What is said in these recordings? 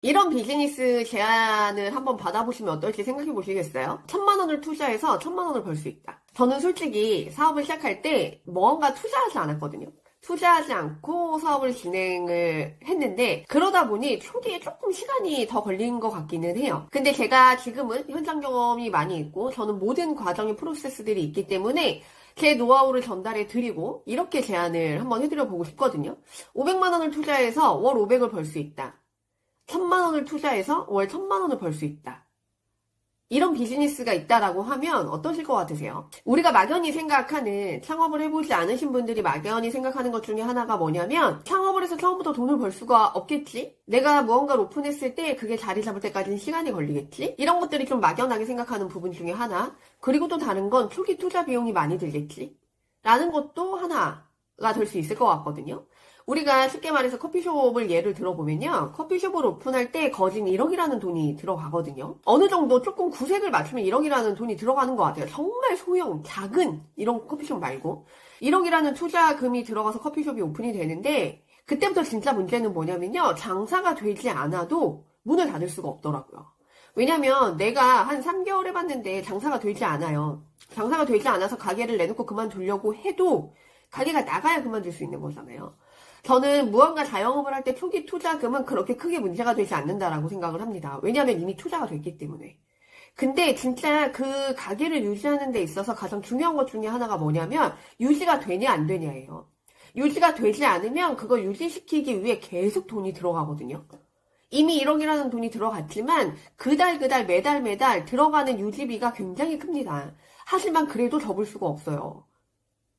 이런 비즈니스 제안을 한번 받아보시면 어떨지 생각해 보시겠어요? 천만 원을 투자해서 천만 원을 벌 수 있다. 저는 솔직히 사업을 시작할 때 뭔가 투자하지 않았거든요. 투자하지 않고 사업을 진행을 했는데 그러다 보니 초기에 조금 시간이 더 걸린 것 같기는 해요. 근데 제가 지금은 현장 경험이 많이 있고 저는 모든 과정의 프로세스들이 있기 때문에 제 노하우를 전달해 드리고 이렇게 제안을 한번 해드려 보고 싶거든요. 500만 원을 투자해서 월 500을 벌 수 있다. 천만 원을 투자해서 월 천만 원을 벌 수 있다. 이런 비즈니스가 있다라고 하면 어떠실 것 같으세요? 우리가 막연히 생각하는 창업을 해보지 않으신 분들이 막연히 생각하는 것 중에 하나가 뭐냐면 창업을 해서 처음부터 돈을 벌 수가 없겠지? 내가 무언가를 오픈했을 때 그게 자리 잡을 때까지는 시간이 걸리겠지? 이런 것들이 좀 막연하게 생각하는 부분 중에 하나. 그리고 또 다른 건 초기 투자 비용이 많이 들겠지? 라는 것도 하나가 될 수 있을 것 같거든요. 우리가 쉽게 말해서 커피숍을 예를 들어보면요. 커피숍을 오픈할 때 거진 1억이라는 돈이 들어가거든요. 어느 정도 조금 구색을 맞추면 1억이라는 돈이 들어가는 것 같아요. 정말 소형, 작은 이런 커피숍 말고. 1억이라는 투자금이 들어가서 커피숍이 오픈이 되는데 그때부터 진짜 문제는 뭐냐면요. 장사가 되지 않아도 문을 닫을 수가 없더라고요. 왜냐면 내가 한 3개월 해봤는데 장사가 되지 않아요. 장사가 되지 않아서 가게를 내놓고 그만두려고 해도 가게가 나가야 그만둘 수 있는 거잖아요. 저는 무언가 자영업을 할 때 초기 투자금은 그렇게 크게 문제가 되지 않는다라고 생각을 합니다. 왜냐하면 이미 투자가 됐기 때문에. 근데 진짜 그 가게를 유지하는 데 있어서 가장 중요한 것 중에 하나가 뭐냐면 유지가 되냐 안 되냐예요. 유지가 되지 않으면 그걸 유지시키기 위해 계속 돈이 들어가거든요. 이미 1억이라는 돈이 들어갔지만 그달 그달 매달 매달 들어가는 유지비가 굉장히 큽니다. 하지만 그래도 접을 수가 없어요.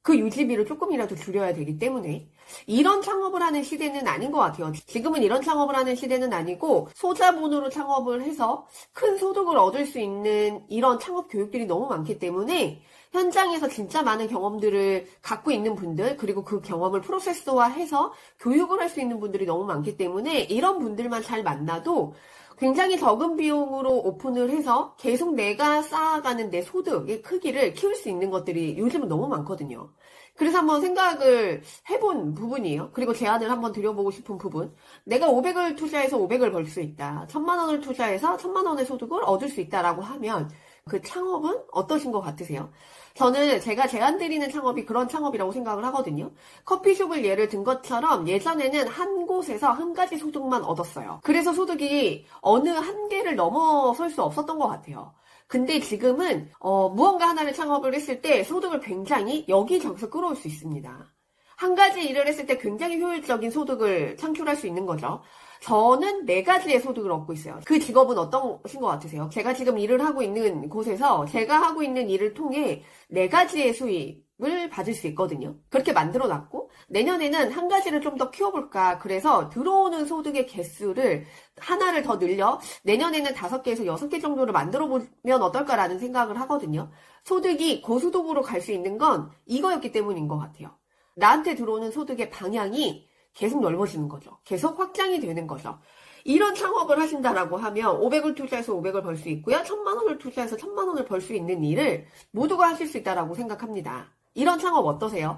그 유지비를 조금이라도 줄여야 되기 때문에 이런 창업을 하는 시대는 아닌 것 같아요. 지금은 이런 창업을 하는 시대는 아니고 소자본으로 창업을 해서 큰 소득을 얻을 수 있는 이런 창업 교육들이 너무 많기 때문에 현장에서 진짜 많은 경험들을 갖고 있는 분들 그리고 그 경험을 프로세스화해서 교육을 할 수 있는 분들이 너무 많기 때문에 이런 분들만 잘 만나도 굉장히 적은 비용으로 오픈을 해서 계속 내가 쌓아가는 내 소득의 크기를 키울 수 있는 것들이 요즘은 너무 많거든요. 그래서 한번 생각을 해본 부분이에요. 그리고 제안을 한번 드려보고 싶은 부분. 내가 500을 투자해서 500을 벌 수 있다. 1000만 원을 투자해서 1000만 원의 소득을 얻을 수 있다라고 하면 그 창업은 어떠신 것 같으세요? 저는 제가 제안 드리는 창업이 그런 창업이라고 생각을 하거든요. 커피숍을 예를 든 것처럼 예전에는 한 곳에서 한 가지 소득만 얻었어요. 그래서 소득이 어느 한계를 넘어설 수 없었던 것 같아요. 근데 지금은 어, 무언가 하나를 창업을 했을 때 소득을 굉장히 여기저기서 끌어올 수 있습니다. 한 가지 일을 했을 때 굉장히 효율적인 소득을 창출할 수 있는 거죠. 저는 네 가지의 소득을 얻고 있어요. 그 직업은 어떤신 것 같으세요? 제가 지금 일을 하고 있는 곳에서 제가 하고 있는 일을 통해 네 가지의 수입을 받을 수 있거든요. 그렇게 만들어 놨고, 내년에는 한 가지를 좀 더 키워볼까. 그래서 들어오는 소득의 개수를 하나를 더 늘려, 내년에는 다섯 개에서 여섯 개 정도를 만들어 보면 어떨까라는 생각을 하거든요. 소득이 고소득으로 갈 수 있는 건 이거였기 때문인 것 같아요. 나한테 들어오는 소득의 방향이 계속 넓어지는 거죠. 계속 확장이 되는 거죠. 이런 창업을 하신다라고 하면 500을 투자해서 500을 벌 수 있고요. 1000만 원을 투자해서 1000만 원을 벌 수 있는 일을 모두가 하실 수 있다라고 생각합니다. 이런 창업 어떠세요?